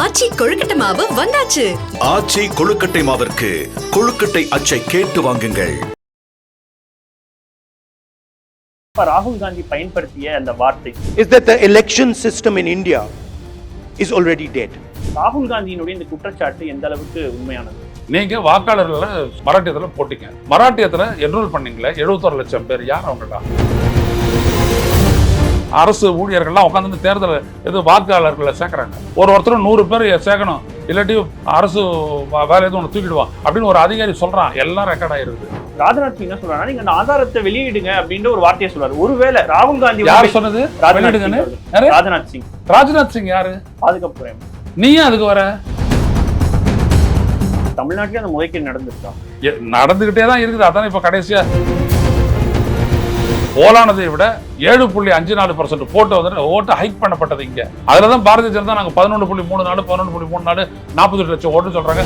ஆச்சி கொழுக்கட்டை மாவு வந்தாச்சு. ஆச்சி கொழுக்கட்டை மாவிற்கு கொழுக்கட்டை அச்சை கேட்டு வாங்குங்கள். ராகுல் காந்தி பயன்படுத்திய அந்த வார்த்தை is that the election system in India is already dead. ராகுல் காந்தியினுடைய இந்த குற்றச்சாட்டு எந்த அளவுக்கு உண்மையானது? நீங்க வாக்காளர்களை மராட்டியத்துல போட்டீங்க. மராட்டியத்துல என்ரோல் பண்ணீங்களே எழுபத்தொரு லட்சம் பேர் யார் அவங்கடா அரசு ஊழியர்கள்லாம் உட்காந்து தேர்தல் இது வாக்காளர்களை சேர்க்கறாங்க. ஒரு ஒருத்தரும் நூறு பேர் சேர்க்கணும். இல்லாட்டி அரசு வேலை எதுவும் ஒன்று தூக்கிடுவான் அப்படின்னு ஒரு அதிகாரி சொல்றான். எல்லாம் ரெக்கார்ட் ஆயிருக்குது ராஜ்நாத் சிங் என்ன சொல்றாரு? நீங்க அந்த ஆதாரத்தை வெளியிடுங்க அப்படின்ற ஒரு வார்த்தையை சொல்றாரு. ஒருவேளை ராகுல் காந்தி யார் சொன்னது? ராஜ்நாத் சிங்? ராஜ்நாத் சிங். ராஜ்நாத் சிங் யாரு? அமைச்சர். நீயும் அதுக்கு வர? தமிழ்நாட்டிலே அந்த முறைகேடு நடந்திருக்கா? நடந்துகிட்டே தான் இருக்குது. அதான் இப்ப கடைசியா? போலானதை விட ஏழு புள்ளி அஞ்சு நாலு பர்சன்ட் போட்டு வந்து ஓட்டு ஹைக் பண்ணப்பட்டது இங்க. அதுல தான் பாரதிய ஜனதா நாங்க பதினொன்று புள்ளி மூணு நாலு பதினொன்று புள்ளி மூணு நாலு நாற்பத்தி லட்சம் ஓட்டு சொல்றாங்க.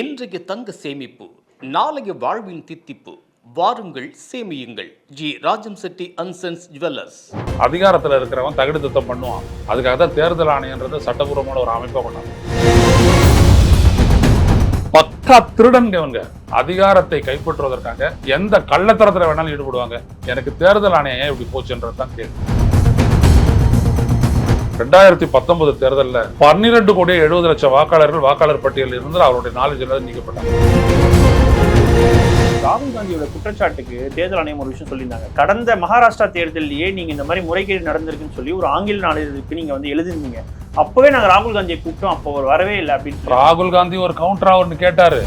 இன்றைய தங்க சேமிப்பு நாளைய வாழ்வின் தித்திப்பு வாருங்கள் சேமியுங்கள். G Rajam Chetty and sons jewellers. அதிகாரத்துல இருக்கிறவன் தகுடு திட்டம் பண்ணுவான். அதுக்காக தான் தேர்தல் ஆணையன்றது சட்டபூர்வமான ஒரு அமைப்பா கொண்டாங்க பக்கா திருடன்க இவங்க அதிகாரத்தை கைப்பற்றுவதற்காக எந்த கள்ளத்தரத்துல வேணாலும் ஈடுபடுவாங்க. எனக்கு தேர்தல் ஆணையம் ஏன் இப்படி போச்சுன்றது தான் கேள்வி. ரெண்டாயிரத்தி பத்தொன்பது தேர்தல்ல பன்னிரெண்டு கோடி எழுபது லட்சம் வாக்காளர்கள் வாக்காளர் பட்டியலில் இருந்து அவருடைய நாலேஜில் நீக்கப்பட்டாங்க. ராகுல் காந்தியோட குற்றச்சாட்டுக்கு தேர்தல் ஆணையம் ஒரு விஷயம் சொல்லியிருந்தாங்க. கடந்த மகாராஷ்டிரா தேர்தலிலேயே நீங்க இந்த மாதிரி முறைகேடு நடந்திருக்குன்னு சொல்லி ஒரு ஆங்கில நாளிதழுக்கு நீங்க வந்து எழுதிருந்தீங்க அப்பவே நாங்க ராகுல் காந்தியை கூப்பிட்டோம் அப்போ அவர் வரவே இல்லை அப்படின்னு. ராகுல் காந்தி ஒரு கவுண்டரா ஒன்று கேட்டாரு.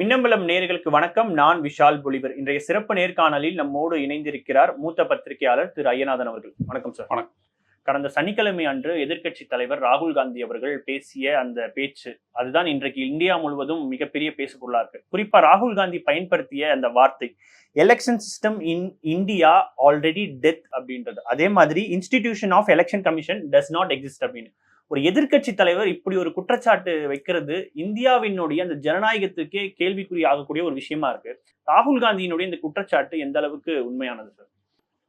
மின்னம்பலம் நேயர்களுக்கு வணக்கம். நான் விஷால் பொலிவர். இன்றைய சிறப்பு நேர்காணலில் நம்மோடு இணைந்திருக்கிறார் மூத்த பத்திரிகையாளர் திரு ஐயநாதன் அவர்கள். வணக்கம் சார். வணக்கம். கடந்த சனிக்கிழமை அன்று எதிர்க்கட்சி தலைவர் ராகுல் காந்தி அவர்கள் பேசிய அந்த பேச்சு அதுதான் இன்றைக்கு இந்தியா முழுவதும் மிகப்பெரிய பேசு பொருளா இருக்கு குறிப்பா ராகுல் காந்தி பயன்படுத்திய அந்த வார்த்தை election system in India already death அப்படின்றது. அதே மாதிரி institution of election commission does not exist அப்படின்னு. ஒரு எதிர்க்கட்சி தலைவர் இப்படி ஒரு குற்றச்சாட்டு வைக்கிறது இந்தியாவினுடைய அந்த ஜனநாயகத்துக்கே கேள்விக்குறி ஆகக்கூடிய ஒரு விஷயமா இருக்கு. ராகுல் காந்தியினுடைய இந்த குற்றச்சாட்டு எந்த அளவுக்கு உண்மையானது சார்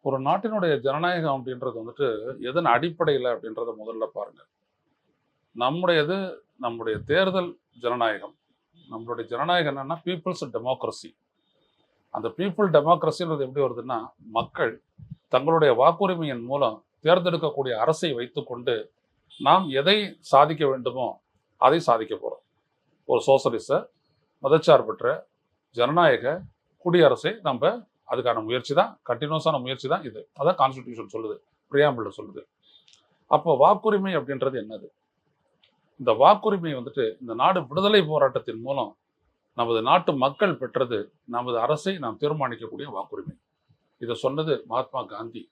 ஒரு நாட்டினுடைய ஜனநாயகம் அப்படின்றது வந்துட்டு எதன் அடிப்படையில் அப்படின்றத முதல்ல பாருங்கள் நம்முடையது நம்முடைய தேர்தல் ஜனநாயகம். நம்மளுடைய ஜனநாயகம் என்னன்னா பீப்புள்ஸ் டெமோக்ரஸி அந்த பீப்புள் டெமோக்ரஸின்றது எப்படி வருதுன்னா மக்கள் தங்களுடைய வாக்குரிமையின் மூலம் தேர்ந்தெடுக்கக்கூடிய அரசை வைத்துக்கொண்டு நாம் எதை சாதிக்க வேண்டுமோ அதை சாதிக்க போகிறோம் ஒரு சோசலிச மதச்சார்பற்ற ஜனநாயக குடியரசை நம்ம அதுக்கான முயற்சி தான் கண்டினியூஸான முயற்சி தான் இது. அதான் கான்ஸ்டிடியூஷன் சொல்லுது பிரியாம்பிள் சொல்லுது. அப்போ வாக்குரிமை அப்படின்றது என்னது? இந்த வாக்குரிமை வந்துட்டு இந்த நாடு விடுதலை போராட்டத்தின் மூலம் நமது நாட்டு மக்கள் பெற்றது நமது அரசை நாம் தீர்மானிக்கக்கூடிய வாக்குரிமை. இதை சொன்னது மகாத்மா காந்தி.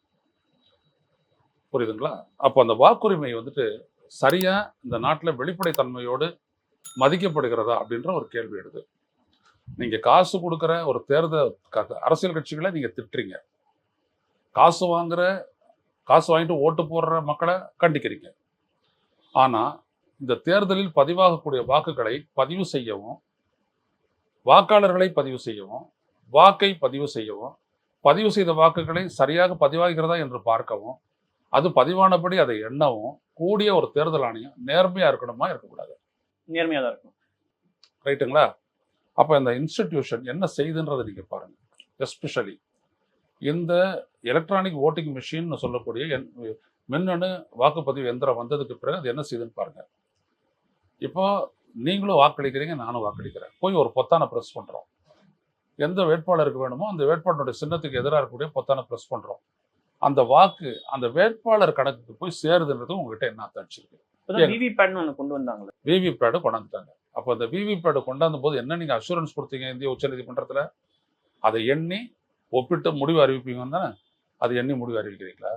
புரியுதுங்களா? அப்போ அந்த வாக்குரிமை வந்துட்டு சரியா இந்த நாட்டில் வெளிப்படைத்தன்மையோடு மதிக்கப்படுகிறதா அப்படின்ற ஒரு கேள்வி எடுது நீங்க காசு கொடுக்குற ஒரு தேர்தல் அரசியல் கட்சிகளை நீங்க திட்டுறீங்க. காசு வாங்குற காசு வாங்கிட்டு ஓட்டு போடுற மக்களை கண்டிக்கிறீங்க. ஆனா இந்த தேர்தலில் பதிவாகக்கூடிய வாக்குகளை பதிவு செய்யவும் வாக்காளர்களை பதிவு செய்யவும் வாக்கை பதிவு செய்யவும் பதிவு செய்த வாக்குகளை சரியாக பதிவாகிறதா என்று பார்க்கவும் அது பதிவானபடி அதை எண்ணவும் கூடிய ஒரு தேர்தல் ஆணையம் நேர்மையா இருக்கணுமா இருக்கக்கூடாது? நேர்மையா தான் இருக்கும் ரைட்டுங்களா? அப்போ இந்த இன்ஸ்டிடியூஷன் என்ன செய்யுதுன்றதை நீங்கள் பாருங்கள் எஸ்பெஷலி இந்த எலக்ட்ரானிக் ஓட்டிங் மிஷின்னு சொல்லக்கூடிய என் மின்னணு வாக்குப்பதிவு எந்திரம் வந்ததுக்கு பிறகு அது என்ன செய்யுதுன்னு பாருங்கள் இப்போ நீங்களும் வாக்களிக்கிறீங்க நானும் வாக்களிக்கிறேன். போய் ஒரு பொத்தானை ப்ரெஸ் பண்ணுறோம் எந்த வேட்பாளருக்கு வேணுமோ அந்த வேட்பாளருடைய சின்னத்துக்கு எதிராக இருக்கக்கூடிய பொத்தானை ப்ரெஸ் பண்ணுறோம் அந்த வாக்கு அந்த வேட்பாளர் கணக்குக்கு போய் சேருதுன்றது உங்ககிட்ட என்ன அத்தாட்சி இப்பதான் ஏங்க. விவிபேட்னு ஒண்ணு கொண்டு வந்தாங்களே. விவிபேடு கொண்டாந்துட்டாங்க. அப்போ அந்த விவிபேடு கொண்டாந்த போது என்ன நீங்க அஷூரன்ஸ் கொடுத்தீங்க இந்திய உச்சநீதிமன்றத்துல? அதை எண்ணி ஒப்பிட்டு முடிவு அறிவிப்பீங்கன்னு தானே? அதை எண்ணி முடிவு அறிவிக்கிறீங்களா?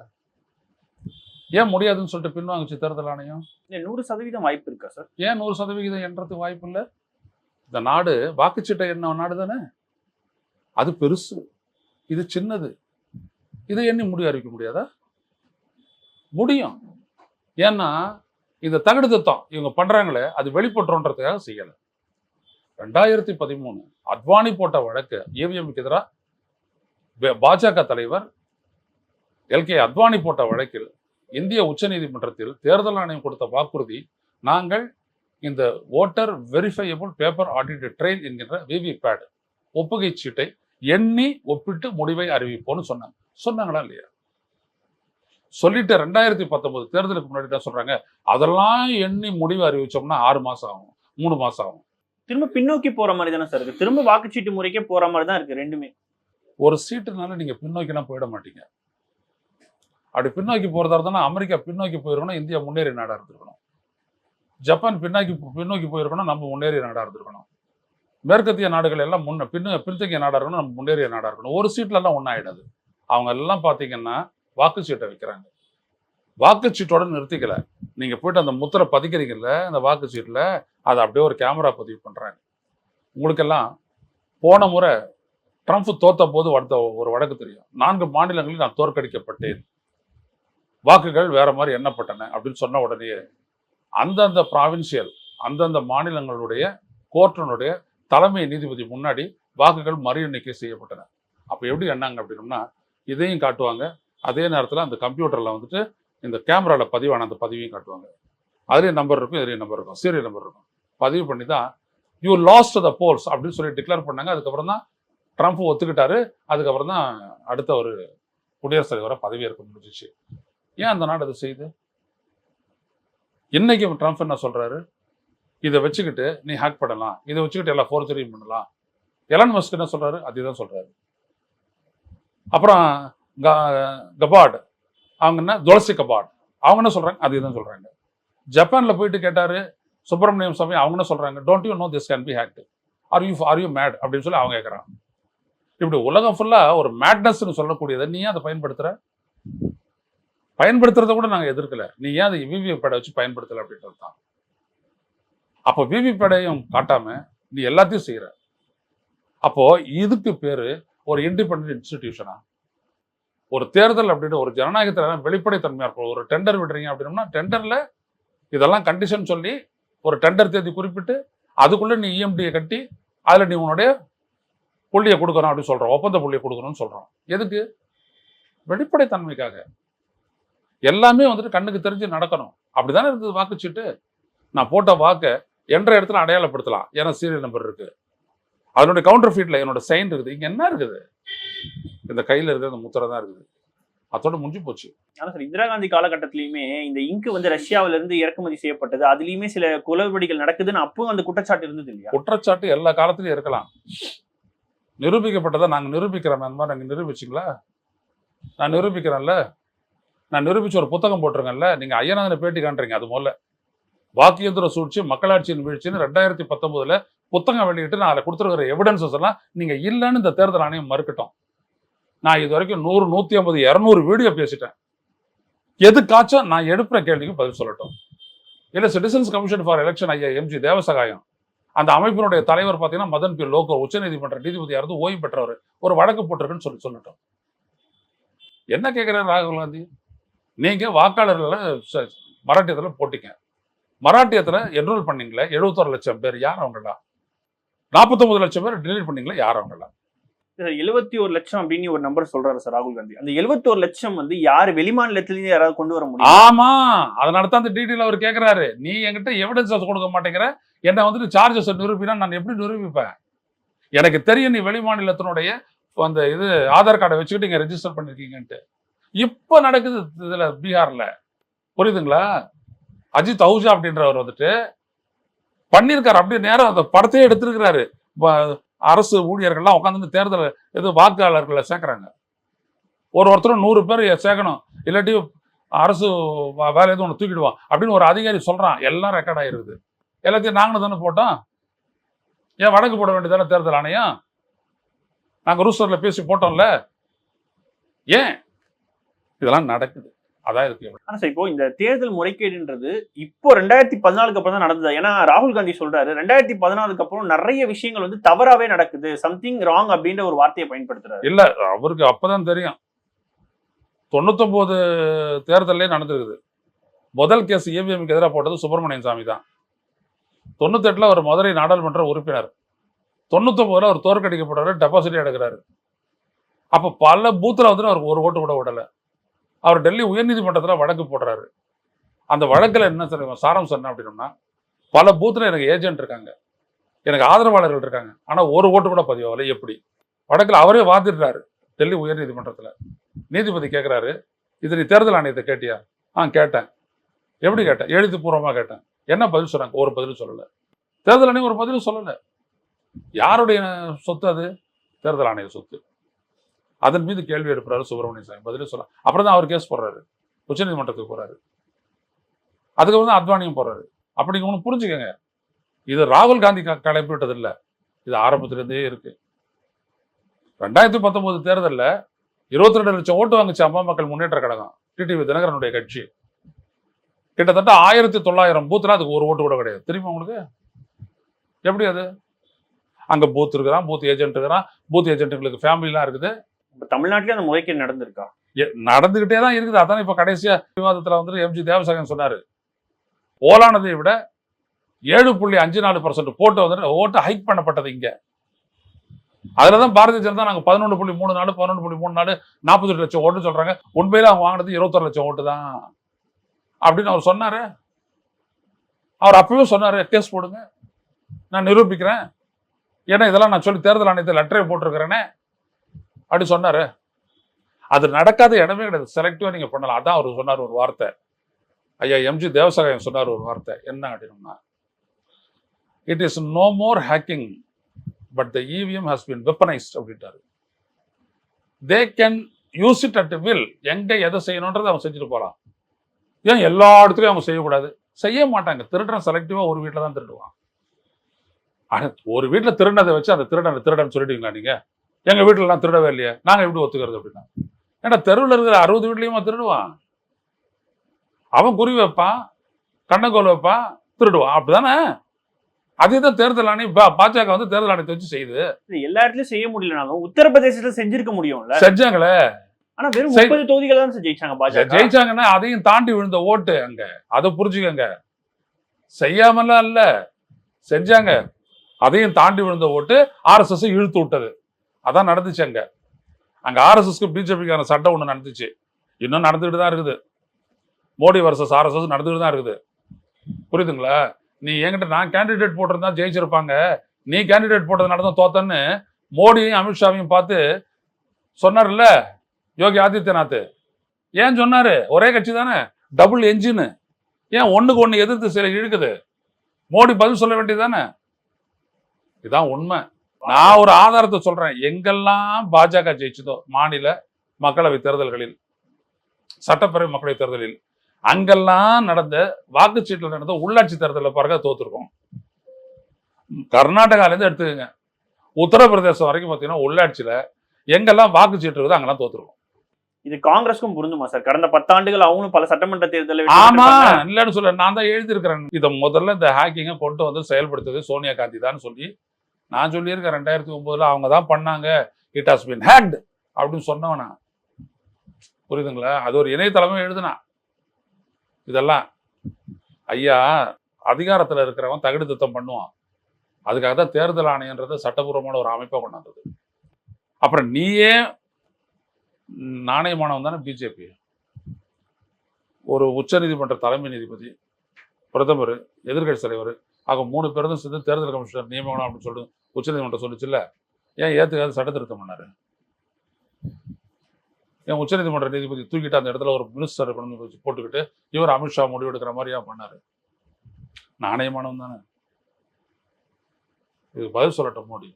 ஏன் முடியாதுன்னு சொல்லிட்டு பின்வாங்குச்சு தேர்தல் ஆணையம்? நூறு சதவீதம் வாய்ப்பு இருக்கா சார்? ஏன் நூறு சதவிகிதம் எண்றதுக்கு வாய்ப்பு இல்லை? இந்த நாடு வாக்குச்சீட்டை எண்ண நாடு தானே? அது பெருசு. இது சின்னது. இதை எண்ணி முடிவு அறிவிக்க முடியாதா? முடியும். ஏன்னா இந்த தகுடு திட்டம் இவங்க பண்றாங்களே அது வெளிப்பட்டுறோன்றதுக்காக செய்யல. ரெண்டாயிரத்தி பதிமூணு அத்வானி போட்ட வழக்கு ஏவிஎம்க்கு எதிராக பாஜக தலைவர் எல்கே அத்வானி போட்ட வழக்கில் இந்திய உச்சநீதிமன்றத்தில் தேர்தல் ஆணையம் கொடுத்த வாக்குறுதி நாங்கள் இந்த voter verifiable paper audit trail என்கின்ற விவிபேட் ஒப்புகை சீட்டை எண்ணி ஒப்பிட்டு முடிவை அறிவிப்போம்னு சொன்னாங்க. சொன்னாங்களா இல்லையா? சொல்லிட்டு ரெண்டாயிரத்தி பத்தொன்பது தேர்தலுக்கு முன்னாடி என்ன சொல்றாங்க. அதெல்லாம் எண்ணி முடிவு அறிவிச்சோம்னா ஆறு மாசம் ஆகும். மூணு மாசம் ஆகும். திரும்ப பின்னோக்கி போற மாதிரி தானே சார் இருக்கு. திரும்ப வாக்குச்சீட்டு முறைக்கே போற மாதிரி தான் இருக்கு ரெண்டுமே. ஒரு சீட்டுனால நீங்க பின்னோக்கிலாம் போயிட மாட்டீங்க. அப்படி பின்னோக்கி போறதா இருந்தா அமெரிக்கா பின்னோக்கி போயிருக்கணும் இந்தியா முன்னேறிய நாடா இருந்திருக்கணும். ஜப்பான் பின்னாக்கி பின்னோக்கி போயிருக்கணும் நம்ம முன்னேறிய நாடா இருந்திருக்கணும். மேற்கத்திய நாடுகள் எல்லாம் முன்ன பின்ன பின்தங்கிய நாடா இருக்கணும் நம்ம முன்னேறிய நாடா இருக்கணும். ஒரு சீட்ல எல்லாம் ஒன்னாயிடாது அவங்க எல்லாம் பாத்தீங்கன்னா வாக்குச்சீட்டை வைக்கிறாங்க. வாக்குச்சீட்டோட நிறுத்திக்கல. நீங்கள் போயிட்டு அந்த முத்திரை பதிக்கிறீங்கல்ல அந்த வாக்குச்சீட்டில் அதை அப்படியே ஒரு கேமரா பதிவு பண்ணுறாங்க உங்களுக்கெல்லாம் போன முறை ட்ரம்ப் தோத்த போது வந்த ஒரு வழக்கு தெரியும். நான்கு மாநிலங்களில் நான் தோற்கடிக்கப்பட்டேன். வாக்குகள் வேற மாதிரி எண்ணப்பட்டன அப்படின்னு சொன்ன உடனே அந்தந்த ப்ராவின்சியல் அந்தந்த மாநிலங்களுடைய கோர்ட்டினுடைய தலைமை நீதிபதி முன்னாடி வாக்குகள் மறு எண்ணிக்கை செய்யப்பட்டன. அப்போ எப்படி எண்ணாங்க அப்படின்னோம்னா இதையும் காட்டுவாங்க. அதே நேரத்தில் அந்த கம்ப்யூட்டரில் வந்துட்டு இந்த கேமராவில் பதிவான அந்த பதிவையும் காட்டுவாங்க. அதுலேயும் நம்பர் இருக்கும் இதுலேயும் நம்பர் இருக்கும் சீரியல் நம்பர் இருக்கும். பதிவு பண்ணி தான் யூ லாஸ்ட் த போல்ஸ் அப்படின்னு சொல்லி டிக்ளேர் பண்ணாங்க. அதுக்கப்புறம் தான் ட்ரம்ப் ஒத்துக்கிட்டாரு. அதுக்கப்புறம் தான் அடுத்த ஒரு குடியரசுத் தலைவராக பதவியேற்க முடிஞ்சிச்சு. ஏன் அந்த நாடு அதை செய்யுது? இன்னைக்கு ட்ரம்ப் என்ன சொல்கிறாரு இதை வச்சுக்கிட்டு நீ ஹேக் பண்ணலாம். இதை வச்சுக்கிட்டு எல்லா ஃபோர்ஜரியும் பண்ணலாம். எலன் மஸ்க் என்ன சொல்றாரு? அதுதான் சொல்கிறாரு அப்புறம் கபாட். அவங்க என்ன துளசி கபாட். அவங்க என்ன சொல்றாங்க அதே தான் சொல்றாங்க. ஜப்பானில் போயிட்டு கேட்டாரு சுப்பிரமணியம் சுவாமி அவங்க என்ன சொல்றாங்க don't you know this can be hacked are you are you mad அப்படின்னு சொல்லி அவங்க கேட்குறாங்க இப்படி உலகம் ஃபுல்லா ஒரு மேட்னஸ்ன்னு சொல்லக்கூடியதை நீ ஏன் அதை பயன்படுத்துற? பயன்படுத்துறத கூட நாங்க எதிர்க்கல. நீ ஏன் அதை விவி பேடை வச்சு பயன்படுத்தலை அப்படின்றது தான். அப்போ விவி பேடையும் காட்டாம நீ எல்லாத்தையும் செய்யற அப்போ இதுக்கு பேர் ஒரு இண்டிபெண்ட் இன்ஸ்டிடியூஷனா ஒரு தேர்தல் அப்படின்னு ஒரு ஜனநாயகத்துல வெளிப்படைத்தன்மையாக இருக்கும். ஒரு டெண்டர் விடுறீங்க அப்படின்னா டெண்டரில் இதெல்லாம் கண்டிஷன் சொல்லி ஒரு டெண்டர் தேதி குறிப்பிட்டு அதுக்குள்ளே நீ இஎம்டியை கட்டி அதில் நீ உன்னுடைய புள்ளியை கொடுக்கணும் அப்படின்னு சொல்கிறோம் ஒப்பந்த புள்ளியை கொடுக்கணும்னு சொல்கிறோம் எதுக்கு? வெளிப்படைத்தன்மைக்காக. எல்லாமே வந்துட்டு கண்ணுக்கு தெரிஞ்சு நடக்கணும். அப்படிதானே இருந்தது வாக்குச்சீட்டு? நான் போட்ட வாக்கை என்ற இடத்துல அடையாளப்படுத்தலாம். ஏன்னா சீரியல் நம்பர் இருக்குது அதனுடைய கவுண்டர் ஃபீட்ல என்னோட சைன் இருக்குது. இங்க என்ன இருக்குது? இந்த கையில இருக்கிற அந்த முத்திரை தான் இருக்குது. அதோட முடிஞ்சு போச்சு. ஆனா சார் இந்திரா காந்தி காலகட்டத்திலயுமே இந்த இங்கு வந்து ரஷ்யாவில இருந்து இறக்குமதி செய்யப்பட்டது. அதுலயுமே சில குளறுபடிகள் நடக்குதுன்னு அப்பவும் அந்த குற்றச்சாட்டு இருந்தது இல்லையா? குற்றச்சாட்டு எல்லா காலத்திலயும் இருக்கலாம். நிரூபிக்கப்பட்டதை நாங்க நிரூபிக்கிறோம். அந்த மாதிரி நாங்க நிரூபிச்சிங்களா? நான் நிரூபிக்கிறேன்ல. நான் நிரூபிச்சு ஒரு புத்தகம் போட்டிருக்கேன்ல. நீங்க ஐயனாதனை பேட்டி காண்றீங்க அது முதல்ல. வாக்கியந்திர சூழ்ச்சி மக்களாட்சியின் வீழ்ச்சின்னு ரெண்டாயிரத்தி பத்தொன்பதுல புத்தகம் வெளியிட்டு நான் அதில் கொடுத்துருக்கிற எவிடன்சஸ் எல்லாம் நீங்க இல்லைன்னு இந்த தேர்தல் ஆணையம் மறுக்கட்டும். நான் இது வரைக்கும் நூறு நூத்தி ஐம்பது இரநூறு வீடியோ பேசிட்டேன். எதுக்காச்சும் நான் எடுப்புற கேள்விக்கு பதில் சொல்லட்டும். இல்லை சிட்டிசன்ஸ் கமிஷன் ஃபார் எலெக்ஷன் ஐயா எம்ஜி தேவசகாயம். அந்த அமைப்பினுடைய தலைவர் பார்த்தீங்கன்னா மதன் பி. லோகோ உச்சநீதிமன்ற நீதிபதியா இருந்து ஓய்வு பெற்றவர். ஒரு வழக்கு போட்டிருக்குன்னு சொல்லி சொல்லட்டும். என்ன கேட்குறாரு ராகுல் காந்தி? நீங்கள் வாக்காளர்களை மராட்டியத்தில் போட்டிங்க. மராட்டியத்துல என்ரோல் பண்ணீங்களே? எழுபத்தோரு லட்சம் பேர். யார் அவங்களா? நாற்பத்தொன்பது லட்சம் பேர் டெலிட் பண்ணீங்களே? யார் அவங்களா? எழுபத்தி ஒரு லட்சம் அப்படின்னு ஒரு நம்பர் சொல்றாரு சார் ராகுல் காந்தி. அந்த எழுபத்தி ஒரு லட்சம் வந்து யார் வெளிமாநிலத்திலேயே யாராவது கொண்டு வர முடியும்? ஆமா. அதனால தான் அந்த டீட்டெயில் அவர் கேட்கிறாரு நீ என்கிட்ட எவிடன்சஸ் கொடுக்க மாட்டேங்கிற. என்ன வந்துட்டு சார்ஜஸ் நிரூபினா நான் எப்படி நிரூபிப்பேன்? எனக்கு தெரியும் நீ வெளிமாநிலத்தினுடைய அந்த இது ஆதார் கார்டை வச்சுக்கிட்டு இங்க ரெஜிஸ்டர் பண்ணிருக்கீங்கன்ட்டு. இப்ப நடக்குது இதுல பீகார்ல. புரியுதுங்களா? அஜித் அவுஜா அப்படின்றவர் வந்துட்டு பண்ணியிருக்காரு. அப்படியே நேரம் அந்த படத்தையே எடுத்திருக்கிறாரு. அரசு ஊழியர்கள்லாம் உட்காந்து தேர்தல் இது வாக்காளர்களை சேர்க்குறாங்க. ஒரு ஒருத்தரும் நூறு பேர் சேர்க்கணும். இல்லாட்டி அரசு வேலை எதுவும் ஒன்று தூக்கிடுவான் அப்படின்னு ஒரு அதிகாரி சொல்கிறான் எல்லாம் ரெக்கார்ட் ஆகிருக்குது எல்லாத்தையும் நாங்களும் தானே போட்டோம். ஏன் வழக்கு போட வேண்டியதானே தேர்தல் ஆணையம்? நாங்கள் ரூஸ்டர்ல பேசி போட்டோம்ல. ஏன்? இதெல்லாம் நடக்குது. அதான் இருக்கு ஆனா சார் இப்போ இந்த தேர்தல் முறைகேடுன்றது இப்போ ரெண்டாயிரத்தி பதினாலுக்கு அப்புறம் தான் நடந்தது. ஏன்னா ராகுல் காந்தி சொல்றாரு ரெண்டாயிரத்தி பதினாலுக்கு அப்புறம் நிறைய விஷயங்கள் வந்து தவறாவே நடக்குது. சம்திங் ராங் அப்படின்ற ஒரு வார்த்தையை பயன்படுத்துறாரு. இல்ல அவருக்கு அப்பதான் தெரியும். தொண்ணூத்தொன்பது தேர்தலே நடந்திருக்குது. முதல் கேஸ் ஏவிஎம்க்கு எதிராக போட்டது சுப்பிரமணியன் சாமி தான். தொண்ணூத்தெட்டுல ஒரு மதுரை நாடாளுமன்ற உறுப்பினர். தொண்ணூத்தொம்பதுல அவர் தோற்கடிக்கப்படுறாரு டெபாசிட்டே எடுக்கிறாரு. அப்போ பல பூத்தில் வந்துட்டு அவருக்கு ஒரு ஓட்டு கூட விடலை அவர் டெல்லி உயர்நீதிமன்றத்தில் வழக்கு போடுறாரு. அந்த வழக்கில் என்ன சார் சாராம்சம் என்ன அப்படின்னா பல பூத்தில் எனக்கு ஏஜென்ட் இருக்காங்க. எனக்கு ஆதரவாளர்கள் இருக்காங்க. ஆனால் ஒரு ஓட்டு கூட பதிவாகலை எப்படி? வழக்கில் அவரே வாதிடுறாரு டெல்லி உயர்நீதிமன்றத்தில். நீதிபதி கேட்குறாரு இது நீ தேர்தல் ஆணையத்தை கேட்டியா? ஆ கேட்டேன். எப்படி கேட்டேன்? எழுத்துப்பூர்வமாக கேட்டேன். என்ன பதில் சொன்னாங்க? ஒரு பதிலும் சொல்லலை. தேர்தல் ஆணையம் ஒரு பதிலும் சொல்லலை. யாருடைய சொத்து அது? தேர்தல் ஆணைய சொத்து. அதன் மீது கேள்வி எழுப்புறாரு சுப்பிரமணிய சாமி. பதிலே சொல்ல அப்புறம் தான் அவர் கேஸ் போடுறாரு. உச்சநீதிமன்றத்துக்கு போறாரு. அதுக்கப்புறம் தான் அத்வானியும் போறாரு. அப்படி ஒன்று புரிஞ்சுக்கங்க. இது ராகுல் காந்தி க- கிளப்பி இது ஆரம்பத்திலேருந்தே இருக்கு. ரெண்டாயிரத்தி பத்தொன்பது தேர்தலில் இருபத்தி ரெண்டு லட்சம் ஓட்டு வாங்குச்சு அம்மா மக்கள் முன்னேற்ற கழகம் டிடிவி தினகரனுடைய கட்சி. கிட்டத்தட்ட ஆயிரத்தி தொள்ளாயிரம் பூத்தில் அதுக்கு ஒரு ஓட்டு கூட கிடையாது. தெரியுமா உங்களுக்கு? எப்படி அது? அங்கே பூத் இருக்கிறான் பூத் ஏஜென்ட் இருக்கிறான் பூத் ஏஜென்ட்டுங்களுக்கு ஃபேமிலிலாம் இருக்குது. இப்போ தமிழ்நாட்டிலே அந்த முறைகேடு நடந்திருக்கா? நடந்துகிட்டே தான் இருக்குது. அதான் இப்போ கடைசியா விவாதத்தில் வந்து எம்ஜி தேவசகன் சொன்னாரு. ஓலானதை விட ஏழு புள்ளி அஞ்சு நாலு பர்சன்ட் போட்டு வந்து ஓட்டு ஹைக் பண்ணப்பட்டது இங்க. அதுலதான் பாரதிய ஜனதா நாங்கள் பதினொன்று புள்ளி மூணு நாலு பதினொன்று புள்ளி மூணு நாலு நாற்பத்தெட்டு லட்சம் ஓட்டு சொல்றாங்க. உண்மையில அவங்க வாங்கினது இருபத்தொரு லட்சம் ஓட்டு தான். அப்படின்னு அவர் சொன்னாரு. அவர் அப்பவே சொன்னாரு கேஸ் போடுங்க. நான் நிரூபிக்கிறேன். ஏன்னா இதெல்லாம் நான் சொல்லி தேர்தல் ஆணையத்தில் லெட்டரே போட்டிருக்கிறேனே. அப்படி சொன்னாரு. அது நடக்காத இடமே கிடையாது. செலக்டிவா நீங்க பண்ணலாம். அதான் அவர் சொன்னார் ஒரு வார்த்தை. ஐயா எம்ஜி தேவசகாயம் சொன்னார் ஒரு வார்த்தை. என்ன அப்படின்னா it is no more hacking but the EVM has been weaponised அப்படின்ட்டாரு. They can use it at will எங்க எதை செய்யணுன்றதை அவன் செஞ்சுட்டு போகலாம் ஏன் எல்லா இடத்துலையும் அவங்க செய்யக்கூடாது? செய்ய மாட்டாங்க. திருடன் செலக்டிவாக ஒரு வீட்டில் தான் திருடுவான். ஆனால் ஒரு வீட்டில் திருடனை வச்சு அந்த திருடன் திருடன் சொல்லிடுவீங்களா நீங்கள் எங்க வீட்டுல எல்லாம் திருடவே இல்லையே. நாங்க எப்படி ஒத்துக்கிறது அப்படின்னா? ஏன்னா தெருவில் இருக்கிற அறுபது வீட்லயுமா திருடுவான்? அவன் குறி வைப்பான் கண்ணங்கோல் வைப்பான் திருடுவான். அப்படிதானே? அதே தான் தேர்தல் ஆணையம் பாஜக வந்து தேர்தல் ஆணையத்தை வச்சு செய்யுது. எல்லா இடத்துலயும் செய்ய முடியலனாலும் உத்தரப்பிரதேசத்துல செஞ்சிருக்க முடியும்ல? செஞ்சாங்களே. ஆனா வெறும் முப்பது தொகுதிகள் தான் ஜெயிச்சாங்க பாஜக. ஜெயிச்சாங்கன்னா அதையும் தாண்டி விழுந்த ஓட்டு அங்க. அதை புரிஞ்சுக்கங்க. செய்யாமலாம் இல்ல. செஞ்சாங்க. அதையும் தாண்டி விழுந்த ஓட்டு ஆர்எஸ்எஸ் இழுத்து விட்டது. அதான் நடந்துச்சு அங்கே. அங்கே ஆர்எஸ்எஸ்க்கு பிஜேபிக்கான சண்டை ஒன்று நடந்துச்சு. இன்னும் நடந்துகிட்டு தான் இருக்குது. மோடி வர்சஸ் ஆர்எஸ்எஸ் நடந்துகிட்டு தான் இருக்குது. புரியுதுங்களா? நீ என்கிட்ட நான் கேண்டிடேட் போட்டிருந்தா ஜெயிச்சிருப்பாங்க. நீ கேண்டிடேட் போட்டதுனால தான் தோத்தன்னு மோடியும் அமித்ஷாவையும் பார்த்து சொன்னார்ல யோகி ஆதித்யநாத். ஏன் சொன்னார்? ஒரே கட்சி தானே. டபுள் என்ஜின் ஏன் ஒன்றுக்கு ஒன்று எதிர்த்து சில இழுக்குது? மோடி பதில் சொல்ல வேண்டியது தானே? இதுதான் உண்மை. நான் ஒரு ஆதாரத்தை சொல்றேன். எங்கெல்லாம் பாஜக ஜெயிச்சதோ மாநில மக்களவை தேர்தல்களில் சட்டப்பேரவை மக்களவை தேர்தலில் அங்கெல்லாம் நடந்த வாக்குச்சீட்டில் நடந்த உள்ளாட்சி தேர்தலில் பாருங்க தோத்துருக்கோம். கர்நாடகால இருந்து எடுத்துக்கங்க. உத்தரப்பிரதேசம் வரைக்கும் பார்த்தீங்கன்னா உள்ளாட்சியில எங்கெல்லாம் வாக்குச்சீட்டு இருக்குதோ அங்கெல்லாம் தோத்துருக்கோம். இது காங்கிரஸ்க்கும் பொருந்துமா சார்? கடந்த பத்தாண்டுகள் அவங்களும் பல சட்டமன்ற தேர்தலில் ஆமா இல்லைன்னு சொல்ல நான் தான் எழுதியிருக்கிறேன். இதை முதல்ல இந்த ஹேக்கிங்கை கொண்டு வந்து செயல்படுத்தது சோனியா காந்தி தான் சொல்லி நான் சொல்லியிருக்கேன் ரெண்டாயிரத்தி ஒன்பதுல அவங்க தான் பண்ணாங்க இட் ஹாஸ் பின் ஹேக்டு அப்படின்னு சொன்னவனா. புரியுதுங்களா? அது ஒரு இணையதளமே எழுதுனா. இதெல்லாம் ஐயா அதிகாரத்துல இருக்கிறவன் தகுடு திட்டம் பண்ணுவான். அதுக்காக தான் தேர்தல் ஆணையன்றது சட்டபூர்வமான ஒரு அமைப்பை கொண்டாந்தது. அப்புறம் நீயே நாணயமானவன் தானே பிஜேபி? ஒரு உச்சநீதிமன்ற தலைமை நீதிபதி பிரதமர் எதிர்க்கட்சி தலைவர் ஆக மூணு பேரும் சேர்ந்து தேர்தல் கமிஷனர் நியமனம் அப்படின்னு சொல்லிட்டு உச்சநீதிமன்றம் சொல்லுச்சுல்ல? ஏன் ஏத்துக்காது சட்ட திருத்தம் பண்ணாரு? ஏன் உச்சநீதிமன்ற நீதிபதி தூக்கிட்டு அந்த இடத்துல ஒரு மினிஸ்டர் கொண்டு வச்சு போட்டுக்கிட்டு இவர் அமித்ஷா முடிவு எடுக்கிற மாதிரி ஏன் பண்ணாரு? நாணயமானவன் தானே. இது பதில் சொல்லட்டும் மோடி.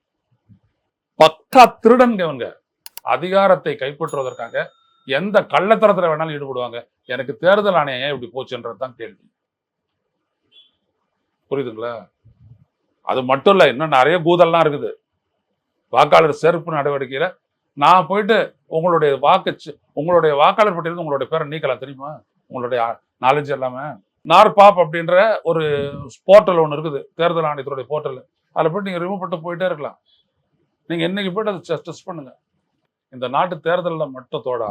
பக்கா திருடன்க இவங்க. அதிகாரத்தை கைப்பற்றுவதற்காக எந்த கள்ளத்தரத்தில் வேணாலும் ஈடுபடுவாங்க. எனக்கு தேர்தல் ஆணையம் ஏன் இப்படி போச்சுன்றது தான் கேள்வி. புரியுதுங்களா? அது மட்டும் இல்லை இன்னும் நிறைய கூதல்லாம் இருக்குது. வாக்காளர் சேர்ப்பு நடவடிக்கையில் நான் போயிட்டு உங்களுடைய வாக்கு உங்களுடைய வாக்காளர் பட்டியலிருந்து உங்களுடைய பேரை நீக்கலாம் தெரியுமா? உங்களுடைய நாலேஜ் எல்லாமே. நார்பாப் அப்படின்ற ஒரு போர்ட்டல் ஒன்று இருக்குது தேர்தல் ஆணையத்துடைய போர்ட்டல் அதில் போயிட்டு நீங்கள் ரிமூவ் பண்ணிட்டு போயிட்டே இருக்கலாம். நீங்கள் இன்றைக்கி போய்ட்டு அதை டெஸ்ட் பண்ணுங்க. இந்த நாட்டு தேர்தலில் மட்டும் தோடா.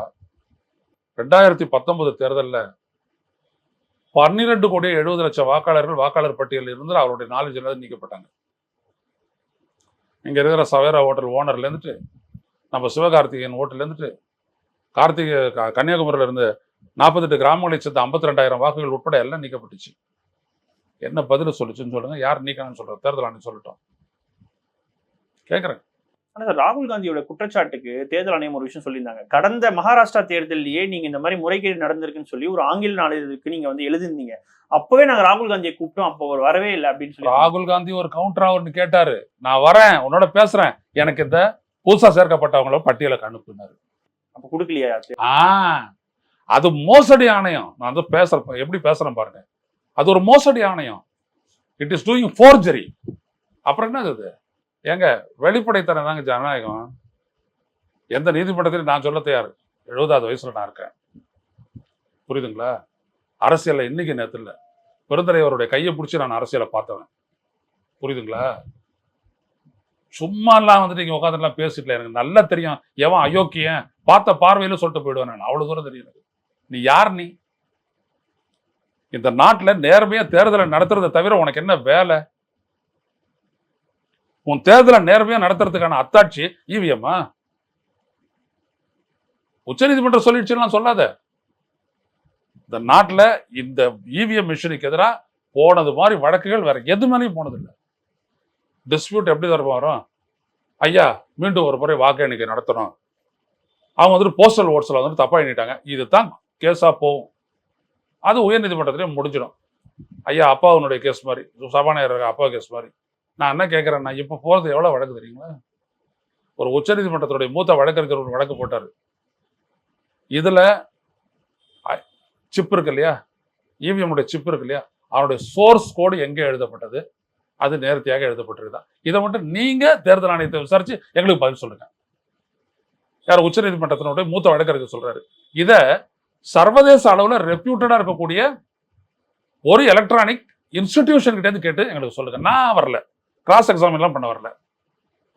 ரெண்டாயிரத்தி பத்தொன்பது தேர்தலில் பன்னிரெண்டு கோடி எழுபது லட்சம் வாக்காளர்கள் வாக்காளர் பட்டியலில் இருந்து அவருடைய நாலேஜ் இல்லாத நீக்கப்பட்டாங்க. இங்கே இருக்கிற சவேரா ஹோட்டல் ஓனர்லேருந்துட்டு நம்ம சிவகார்த்திகேயன் ஹோட்டல்லேருந்துட்டு கார்த்திகை க- கன்னியாகுமரியில இருந்து நாற்பத்தெட்டு கிராமங்களை சேர்ந்த ஐம்பத்தி ரெண்டாயிரம் வாக்குகள் உட்பட எல்லாம் நீக்கப்பட்டுச்சு. என்ன பதில் சொல்லிச்சுன்னு சொல்லுங்கள் யார் நீக்கணும்னு சொல்ற? தேர்தல் ஆணையம் சொல்லட்டும். கேட்குறேன் ஆனா சார் ராகுல் காந்தியோட குற்றச்சாட்டுக்கு தேர்தல் ஆணையம் ஒரு விஷயம் சொல்லியிருந்தாங்க. கடந்த மகாராஷ்டிரா தேர்தலிலேயே நீங்க இந்த மாதிரி முறைகேடு நடந்திருக்குன்னு சொல்லி ஒரு ஆங்கில நாளிதழுக்கு நீங்க வந்து எழுதிருந்தீங்க அப்பவே நாங்க ராகுல் காந்தியை கூப்பிட்டோம். அப்போ அவர் வரவே இல்லை அப்படின்னு சொல்லி ராகுல் காந்தி ஒரு கவுண்டரா ஒன்று கேட்டாரு. நான் வரேன். உன்னோட பேசுறேன். எனக்கு இந்த புதுசா சேர்க்கப்பட்டவங்கள பட்டியலுக்கு அனுப்புனாரு அப்ப கொடுக்கலையா ஆ அது மோசடி ஆணையம். நான் வந்து பேசுறேன் எப்படி பேசுறேன் பாருங்க. அது ஒரு மோசடி ஆணையம். இட் இஸ் டூயிங் ஃபோர்ஜரி அப்புறம் என்னது இது ஏங்க வெளிப்படைத்தனம் தாங்க ஜனநாயகம். எந்த நீதிமன்றத்திலும் நான் சொல்ல தயார். எழுபதாவது வயசுல நான் இருக்கேன். புரியுதுங்களா? அரசியல்ல இன்னைக்கு நேரத்தில் இல்லை. பெருந்தலைவருடைய கையை பிடிச்சி நான் அரசியலை பார்த்தவன். புரியுதுங்களா? சும்மாலாம் வந்துட்டு நீங்க உட்காந்துலாம் பேசிட்டல எனக்கு நல்லா தெரியும். எவன் அயோக்கியன்? பார்த்த பார்வையில சொல்லிட்டு போயிடுவேன் நான். அவ்வளவு தூரம் தெரியும் எனக்கு. நீ யார் நீ? இந்த நாட்டுல நேர்மையா தேர்தலை நடத்துறதை தவிர உனக்கு என்ன வேலை? உன் தேர்தலை நேர்மையா நடத்துறதுக்கான அத்தாட்சி இவிஎம்மா உச்சநீதிமன்றம் சொல்லிடுச்சுலாம் சொல்லாத. இந்த நாட்டில் இந்த இவிஎம் மிஷினுக்கு எதிராக போனது மாதிரி வழக்குகள் வேற எது மேலேயும் போனதில்லை. டிஸ்பியூட் எப்படி தரப்ப வரும் ஐயா மீண்டும் ஒரு முறை வாக்கு எண்ணிக்கை நடத்தணும். அவங்க வந்துட்டு போஸ்டல் ஓட்ஸில் வந்துட்டு தப்பாக எண்ணிட்டாங்க. இதுதான் கேஸாக போகும். அது உயர்நீதிமன்றத்திலே முடிஞ்சிடும். ஐயா அப்பாவுனுடைய கேஸ் மாதிரி சபாநாயகர் அப்பா கேஸ் மாதிரி. நான் என்ன கேட்குறேன்னா இப்போ போகிறது எவ்வளோ வழக்கு தெரியுங்களா? ஒரு உச்சநீதிமன்றத்துடைய மூத்த வழக்கறிஞர் ஒரு வழக்கு போட்டார். இதில் சிப் இருக்கு இல்லையா? இவிஎம்முடைய சிப் இருக்கு இல்லையா? அவனுடைய சோர்ஸ் கோடு எங்கே எழுதப்பட்டது? அது நேர்த்தியாக எழுதப்பட்டிருக்குதா? இதை மட்டும் நீங்கள் தேர்தல் ஆணையத்தை விசாரித்து எங்களுக்கு பதில் சொல்லுங்கள் யார் உச்சநீதிமன்றத்தினுடைய மூத்த வழக்கறிஞர் சொல்கிறாரு இதை சர்வதேச அளவில் ரெப்யூட்டடாக இருக்கக்கூடிய ஒரு எலக்ட்ரானிக் இன்ஸ்டிடியூஷன் கிட்டேருந்து கேட்டு எங்களுக்கு சொல்லுங்கள் நான் வரல. கிராஸ் எக்ஸாம் எல்லாம் பண்ண வரல.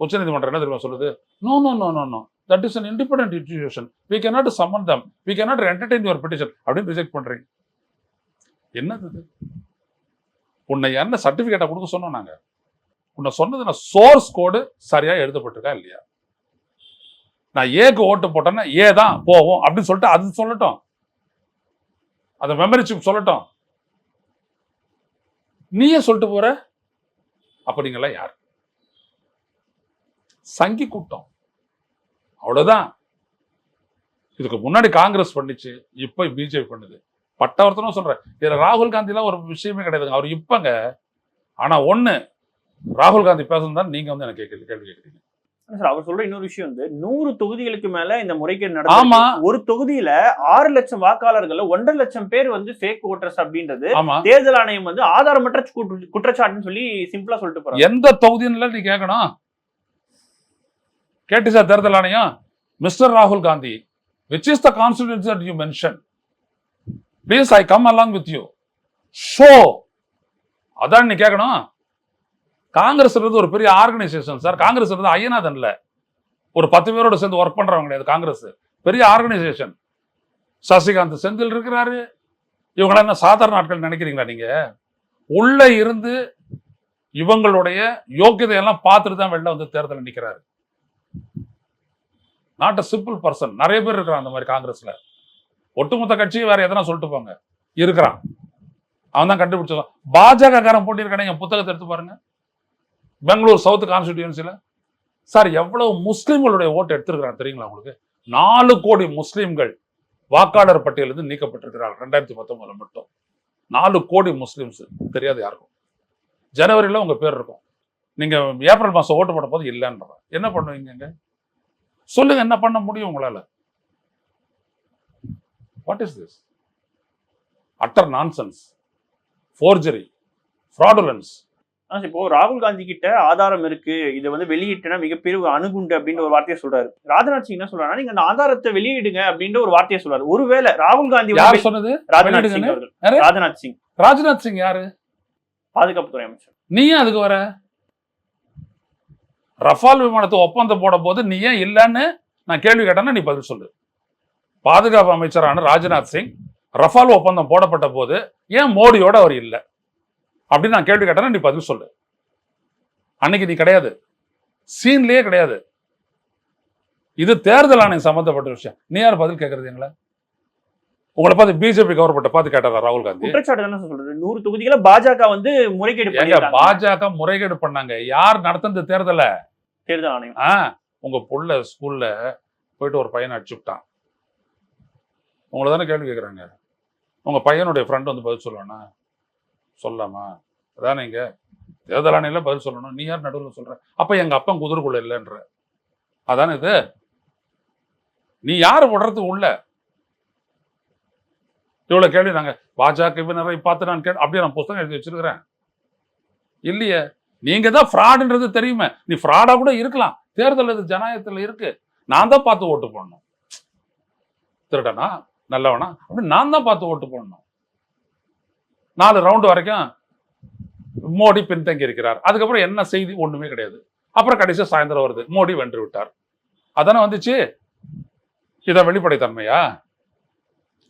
உச்சநீதிமன்றம் என்ன தெரியுமா சொல்லுது? No no no no no that is an independent institution we cannot summon them we cannot entertain your petition அப்படின்னு ரிஜெக்ட் பண்ணுறீங்க என்னது இது? உன்னை என்ன சர்டிஃபிகேட்டை கொடுக்க சொன்னோம் நாங்கள் உன்னை சொன்னது நான் சோர்ஸ் கோடு சரியாக எழுதப்பட்டிருக்கா இல்லையா? நான் ஏக்கு ஓட்டு போட்டேன்னா ஏ தான் போகும் அப்படின்னு சொல்லிட்டு அது சொல்லட்டும். அந்த மெமரி சிப் சொல்லட்டும். நீயே சொல்லிட்டு போற? அப்படிங்கலாம் யார்? சங்கி கூட்டம். அவ்வளவுதான். இதுக்கு முன்னாடி காங்கிரஸ் பண்ணிச்சு இப்ப பிஜேபி பண்ணுது. பட்டவர்த்தனும் சொல்றேன் இதுல ராகுல் காந்திலாம் ஒரு விஷயமே கிடையாதுங்க அவர் இப்பங்க ஆனா ஒண்ணு ராகுல் காந்தி பேசணும் நீங்க வந்து எனக்கு கேள்வி கேள்வி கேட்குறீங்க. சார் அவர் சொல்ற இன்னொரு விஷயம் வந்து நூறு தொகுதிகளுக்கு மேல இந்த முறைகேடு. நடந்து ஒரு தொகுதியில ஆறு லட்சம் வாக்காளர்கள் ஒன்றரை லட்சம் பேர் வந்து ஃபேக் ஓட்டர்ஸ் அப்படின்றது தேர்தல் ஆணையம் வந்து ஆதாரமற்ற குற்ற- குற்றச்சாட்டுன்னு சொல்லி சிம்பிளா சொல்லிட்டு போறாங்க எந்த தொகுதின்னு நீ கேட்கணும் கேட்டுச்சா தேர்தல் ஆணையம். மிஸ்டர் ராகுல் Gandhi which is the constituency that you mention please I come along with you show அதான் நீ கேட்கணும் காங்கிரஸ் ஒரு பெரிய ஆர்கனைசேஷன் சார் காங்கிரஸ் ஐயநாதன்ல ஒரு பத்து பேரோட சேர்ந்து ஒர்க் பண்றவங்க கிடையாது காங்கிரஸ். பெரிய ஆர்கனைசேஷன் சசிகாந்த் செந்தில் இருக்கிறாரு. இவங்களாம் என்ன சாதாரண ஆட்கள் நினைக்கிறீங்களா நீங்க? உள்ள இருந்து இவங்களுடைய யோக்கியதையெல்லாம் பார்த்துட்டு தான் வெளில வந்து தேர்தல் நிற்கிறாரு நாட் அ சிம்பிள் பர்சன் நிறைய பேர் இருக்கிறான் அந்த மாதிரி காங்கிரஸ்ல. ஒட்டுமொத்த கட்சியும் வேற எதனா சொல்லிட்டு போங்க. இருக்கிறான். அவன் தான் கண்டுபிடிச்சதான் பாஜக காரன் போட்டியிருக்கானே என் புத்தகத்தை எடுத்து பாருங்க. பெங்களூர் சவுத் கான்ஸ்டிடியூன்சியில் சார் எவ்வளவு முஸ்லீம்களுடைய ஓட்டு எடுத்திருக்கிறான் தெரியுங்களா உங்களுக்கு? நாலு கோடி முஸ்லீம்கள் வாக்காளர் பட்டியலிருந்து நீக்கப்பட்டிருக்கிறார் ரெண்டாயிரத்தி பத்தொன்பதுல மட்டும். நாலு கோடி முஸ்லீம்ஸ் தெரியாது யாருக்கும். ஜனவரியில் உங்கள் பேர் இருக்கும். நீங்கள் ஏப்ரல் மாதம் ஓட்டு போட போது இல்லைன்ற என்ன பண்ணுவீங்க சொல்லுங்க என்ன பண்ண முடியும் உங்களால்? What is this utter nonsense forgery fraudulence ஆனா இப்போ ராகுல் காந்தி கிட்ட ஆதாரம் இருக்கு. இதை வந்து வெளியிட்டனா மிகப்பெரிய ஒரு அணுகுண்டு அப்படின்ற ஒரு வார்த்தையை சொல்றாரு. ராஜ்நாத் சிங் என்ன சொல்றாருன்னா நீங்க அந்த ஆதாரத்தை வெளியிடுங்க அப்படின்ற ஒரு வார்த்தையை சொல்றாரு. ஒருவேளை ராகுல் காந்தி யார் சொன்னது? ராஜ்நாத் சிங்? அவர்கள்? ராஜ்நாத் சிங். ராஜ்நாத் சிங் யாரு? பாதுகாப்புத்துறை அமைச்சர். நீ ஏன் அதுக்கு வர? ரஃபால் விமானத்தை ஒப்பந்தம் போட போது நீ ஏன் இல்லைன்னு நான் கேள்வி கேட்டேன்னா நீ பதில் சொல்லு. பாதுகாப்பு அமைச்சரான ராஜ்நாத் சிங் ரஃபால் ஒப்பந்தம் போடப்பட்ட போது ஏன் மோடியோட அவர் இல்லை? அப்படின்னு நான் கேள்வி கேட்டேன்னா நீ பதில் சொல்லு. அன்னைக்கு நீ கிடையாது. சீன்லயே கிடையாது. இது தேர்தல் ஆணையம் சம்பந்தப்பட்ட விஷயம். நீ யார் பதில் கேட்கறது எங்களை? உங்களை பார்த்து பிஜேபி கவர்மெண்ட்டை பார்த்து கேட்டாரா ராகுல் காந்தி? குற்றச்சாட்டு தானே சொல்றது. நூறு தொகுதிகளை பாஜக வந்து முறைகேடு பாஜக முறைகேடு பண்ணாங்க. யார் நடத்துனது தேர்தல? தேர்தல் ஆணையம். ஆ உங்க புள்ள ஸ்கூல்ல போயிட்டு ஒரு பையனை அடிச்சு விட்டான். உங்களை தானே கேள்வி கேட்குறாங்க உங்க பையனுடைய ஃப்ரெண்ட் வந்து பதில் சொல்லணும் சொல்லாமா? அதானே இங்க? தேர்தல் ஆணையில பதில் சொல்லணும். நீ யார் நடுவில் சொல்ற? அப்ப எங்க அப்பன் குதிரைக்குள்ள இல்லைன்ற. அதானே இது? நீ யார் விடுறதுக்கு உள்ள? இவ்வளவு கேள்வி நாங்க பாஜகவினரை பார்த்து நான் கே அப்படியே நான் புத்தகம் எழுதி வச்சிருக்கிறேன். இல்லையே. நீங்க தான் ஃப்ராடுன்றது தெரியுமே. நீ ஃப்ராடா கூட இருக்கலாம். தேர்தல் இது ஜனநாயகத்தில் இருக்கு. நான் தான் பார்த்து ஓட்டு போடணும். திருடனா? நல்லவனா? அப்படின்னு நான் தான் பார்த்து ஓட்டு போடணும். நாலு ரவுண்டு வரைக்கும் மோடி பின்தங்கி இருக்கிறார். அதுக்கப்புறம் என்ன செய்தி? ஒண்ணுமே கிடையாது. அப்புறம் கடைசியாக சாயந்தரம் வருது. மோடி வென்று விட்டார். அதானே வந்துச்சு? இதை வெளிப்படைத்தன்மையா?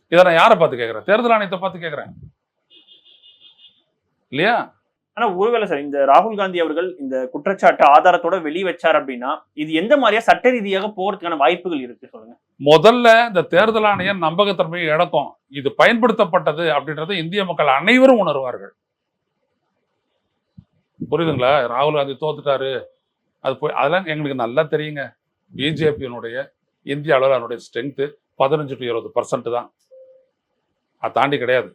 இதை நான் யாரை பார்த்து கேட்குறேன்? தேர்தல் ஆணையத்தை பார்த்து கேட்குறேன். இல்லையா? ஆனா ஒருவேளை சார் இந்த ராகுல் காந்தி அவர்கள் இந்த குற்றச்சாட்டு ஆதாரத்தோட வெளி வச்சார் அப்படின்னா இது எந்த மாதிரியா சட்ட ரீதியாக போறதுக்கான வாய்ப்புகள் இருக்கு சொல்லுங்க. முதல்ல இந்த தேர்தல் ஆணையம் நம்பகத்தன்மையை இழக்கும். இது பயன்படுத்தப்பட்டது அப்படின்றத இந்திய மக்கள் அனைவரும் உணர்வார்கள். புரியுதுங்களா? ராகுல் காந்தி தோத்துட்டாரு. அது போய் அதெல்லாம் எங்களுக்கு நல்லா தெரியுங்க. பிஜேபியினுடைய இந்திய அளவில் அதனுடைய ஸ்ட்ரென்த்து பதினஞ்சு டு இருபது பர்சன்ட் தான். அதை தாண்டி கிடையாது.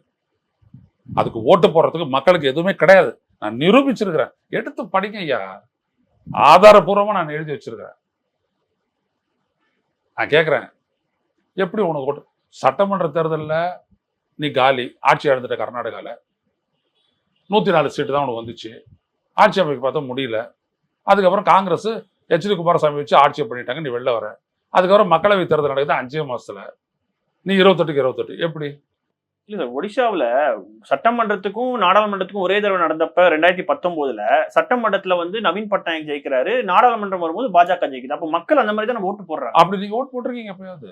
அதுக்கு ஓட்டு போடுறதுக்கு மக்களுக்கு எதுவுமே கிடையாது. நான் நிரூபிச்சிருக்கிறேன். எடுத்து படிங்க ஐயா. ஆதாரபூர்வமாக நான் எழுதி வச்சிருக்கிறேன். நான் கேட்குறேன் எப்படி உனக்கு சட்டமன்ற தேர்தலில் நீ காலி ஆட்சி இழந்துட்ட கர்நாடகாவில் நூற்றி நாலு சீட்டு தான் உனக்கு வந்துச்சு. ஆட்சி அமைக்க பார்த்தா முடியல. அதுக்கப்புறம் காங்கிரஸ் ஹெச்டி குமாரசாமி வச்சு ஆட்சியை பண்ணிட்டாங்க நீ வெளில வர. அதுக்கப்புறம் மக்களவை தேர்தல் நடக்குது அஞ்சே மாதத்தில் நீ இருபத்தெட்டுக்கு இருபத்தெட்டு. எப்படி? இல்ல சார் ஒடிசாவில் சட்டமன்றத்துக்கும் நாடாளுமன்றத்துக்கும் ஒரே தடவை நடந்தப்ப ரெண்டாயிரத்தி பத்தொன்பதுல சட்டமன்றத்துல வந்து நவீன் பட்நாயக் ஜெயிக்கிறாரு நாடாளுமன்றம் வரும்போது பாஜக ஜெயிக்குது. அப்போ மக்கள் அந்த மாதிரி தான் ஓட்டு போடுறாங்க. அப்படி நீங்க ஓட்டு போட்டிருக்கீங்க எப்பயாவது?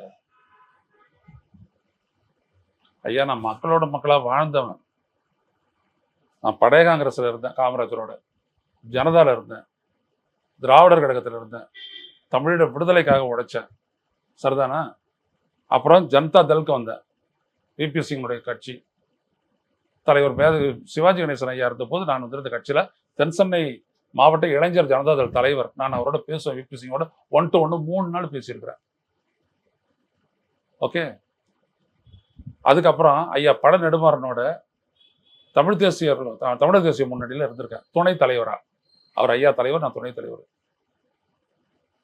ஐயா நான் மக்களோட மக்களா வாழ்ந்தவன். நான் பழைய காங்கிரஸ்ல இருந்தேன் காமராஜரோட. ஜனதால இருந்தேன். திராவிடர் கழகத்துல இருந்தேன். தமிழோட விடுதலைக்காக உழைச்சேன். சரிதானா? அப்புறம் ஜனதா தளுக்கு வந்தேன். விபி சிங்கனுடைய கட்சி. தலைவர் மேத சிவாஜி கணேசன் ஐயா இருந்தபோது நான் வந்து இந்த தென்சென்னை மாவட்ட இளைஞர் ஜனதாதள் தலைவர். நான் அவரோட பேசுவேன் விபி சிங்கோட ஒன் டு ஒன்று மூணு நாள் பேசியிருக்கிறேன். ஓகே அதுக்கப்புறம் ஐயா பட நெடுமாறனோட தமிழ் தேசிய தமிழக தமிழர் தேசிய முன்னணியில் இருந்திருக்கேன் துணை தலைவரா. அவர் ஐயா தலைவர் நான் துணை தலைவர்.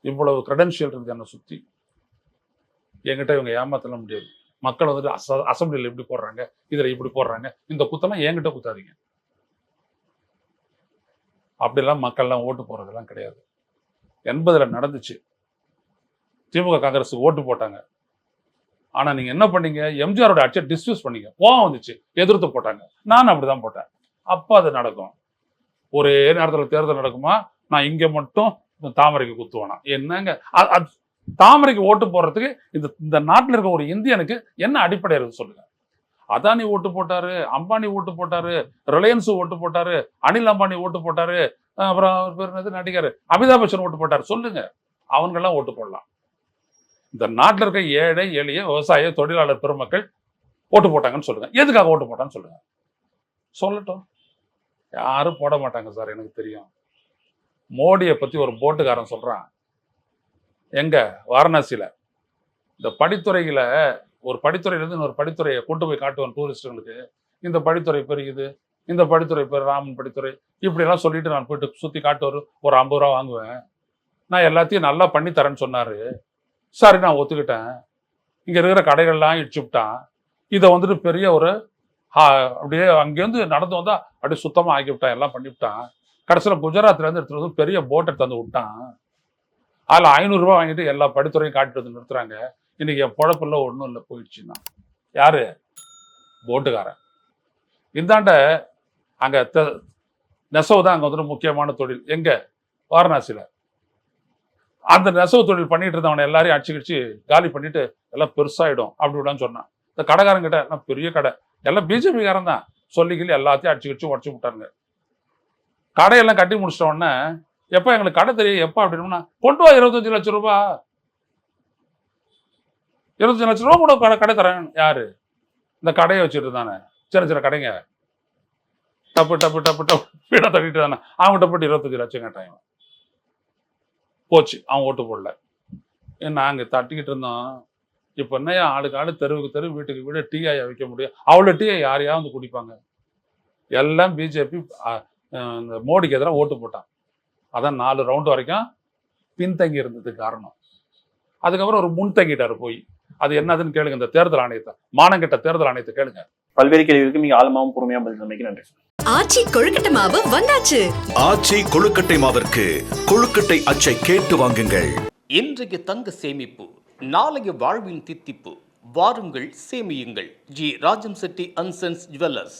இவ்வளவு கிரெடென்ஷியல் இருக்குது என்னை சுற்றி என்கிட்ட இவங்க ஏமாத்தல முடியாது. மக்கள் வந்துட்டு அச அசம்பிளியில் இப்படி போடுறாங்க இதில் இப்படி போடுறாங்க. இந்த குத்தெல்லாம் என்கிட்ட குத்தாதீங்க. அப்படிலாம் மக்கள்லாம் ஓட்டு போடுறதெல்லாம் கிடையாது. எண்பதில் நடந்துச்சு. திமுக காங்கிரஸுக்கு ஓட்டு போட்டாங்க. ஆனால் நீங்கள் என்ன பண்ணீங்க? எம்ஜிஆரோட ஆட்சியை டிஸ்யூஸ் பண்ணீங்க. கோவம் வந்துச்சு. எதிர்த்து போட்டாங்க. நான் அப்படிதான் போட்டேன். அப்போ அது நடக்கும். ஒரே நேரத்தில் தேர்தல் நடக்குமா? நான் இங்கே மட்டும் தாமரைக்கு குத்துவேனா? என்னங்க? தாமரைக்கு ஓட்டு போடுறதுக்கு இந்த இந்த நாட்டில் இருக்க ஒரு இந்தியனுக்கு என்ன அடிப்படை இருக்கு சொல்லுங்க. அதானி ஓட்டு போட்டாரு அம்பானி ஓட்டு போட்டாரு ரிலையன்ஸ் ஓட்டு போட்டாரு அனில் அம்பானி ஓட்டு போட்டாரு அப்புறம் பேர் என்னது நடிகர் அமிதாப் பச்சன் ஓட்டு போட்டாரு. சொல்லுங்க. அவங்கெல்லாம் ஓட்டு போடலாம். இந்த நாட்டில் இருக்க ஏழை எளிய விவசாய தொழிலாளர் பெருமக்கள் ஓட்டு போட்டாங்கன்னு சொல்லுங்க. எதுக்காக ஓட்டு போட்டான்னு சொல்லுங்க. சொல்லட்டும். யாரும் போட மாட்டாங்க சார் எனக்கு தெரியும். மோடியை பத்தி ஒரு போட்டுக்காரன் சொல்றான். எங்க? வாரணாசியில். இந்த படித்துறையில் ஒரு படித்துறையிலேருந்து இன்னொரு படித்துறையை கொண்டு போய் காட்டுவோம் டூரிஸ்டுங்களுக்கு இந்த படித்துறை பெருகுது இந்த படித்துறை பேர் ராமன் படித்துறை இப்படிலாம் சொல்லிட்டு நான் போயிட்டு சுற்றி காட்டுவார் ஒரு ஐம்பது ரூபா வாங்குவேன். நான் எல்லாத்தையும் நல்லா பண்ணி தரேன்னு சொன்னார். சரி நான் ஒத்துக்கிட்டேன். இங்கே இருக்கிற கடைகள்லாம் இடிச்சு விட்டான். இதை வந்துட்டு பெரிய ஒரு அப்படியே அங்கேருந்து நடந்து வந்தால் அப்படியே சுத்தமாக ஆக்கி விட்டான் எல்லாம் பண்ணி விட்டான். கடைசியில குஜராத்ல இருந்து வந்து பெரிய போட்டை தந்து விட்டான். அதில் ஐநூறுரூவா வாங்கிட்டு எல்லா படித்துறையும் காட்டிட்டு வந்து நிறுத்துறாங்க. இன்னைக்கு என் பொழப்புல ஒன்றும் இல்லை போயிடுச்சுன்னா. யார்? போட்டுக்காரன். இந்தாண்ட அங்கே த நெசவு தான் அங்கே வந்துட்டு முக்கியமான தொழில். எங்கே? வாரணாசியில். அந்த நெசவு தொழில் பண்ணிட்டு இருந்தவனை எல்லாரையும் அடிச்சுக்கிச்சு காலி பண்ணிட்டு எல்லாம் பெருசாயிடும் அப்படி விடான்னு சொன்னான். இந்த கடைக்காரங்கிட்ட எல்லாம் பெரிய கடை. எல்லாம் பிஜேபிக்காரன் தான். சொல்லிக்கிளி எல்லாத்தையும் அடிச்சுக்கிச்சு உடச்சு விட்டாருங்க கடையெல்லாம் கட்டி முடிச்சிட்ட உடனே எப்ப எங்களுக்கு கடை தெரியும்? எப்போ அப்படின்னா கொண்டு வா இருபத்தஞ்சு லட்சம் ரூபா. இருபத்தஞ்சு லட்சம் ரூபா கூட கடை கடை தரேன் யாரு? இந்த கடையை வச்சுட்டு தானே. சின்ன சின்ன கடைங்க. டப்பு டப்பு டப்பு டப்பு. வீடை தட்டிட்டு தானே. அவங்ககிட்ட போட்டு இருபத்தஞ்சு லட்சம் கேட்டாங்க. போச்சு. அவன் ஓட்டு போடல. நாங்கள் தட்டிக்கிட்டு இருந்தோம். இப்போ என்னையா ஆளுக்கு ஆளு தெருவுக்கு தெரு வீட்டுக்கு வீடு டீ வைக்க முடியும். அவ்வளோ டீயை யாரையா வந்து குடிப்பாங்க? எல்லாம் பிஜேபி இந்த மோடிக்கு எதிராக ஓட்டு போட்டான். அதான் நாலு ரவுண்டு வரைக்கும் பின்தங்கி இருந்ததுக்கு காரணம். அதுக்கப்புறம் ஒரு முன்தங்கிட்டாரு போய். அது என்னதுன்னு கேளுங்க இந்த தேர்தல் ஆணையத்தை. மானங்கிட்ட தேர்தல் ஆணையத்தை கேளுங்க. பல்வேறு கேள்விகளுக்கு மிக ஆழமாவும் பொறுமையா பதில் தந்தமைக்கு நன்றி. ஆச்சி கொழுக்கட்டை மாவு வந்தாச்சு. ஆச்சி கொழுக்கட்டை மாவிற்கு கொழுக்கட்டை அச்சை கேட்டு வாங்குங்கள். இன்றைய தங்க சேமிப்பு நாளைய வாழ்வின் தித்திப்பு. வாருங்கள் சேமியுங்கள். G. Rajam Chetty and sons jewellers.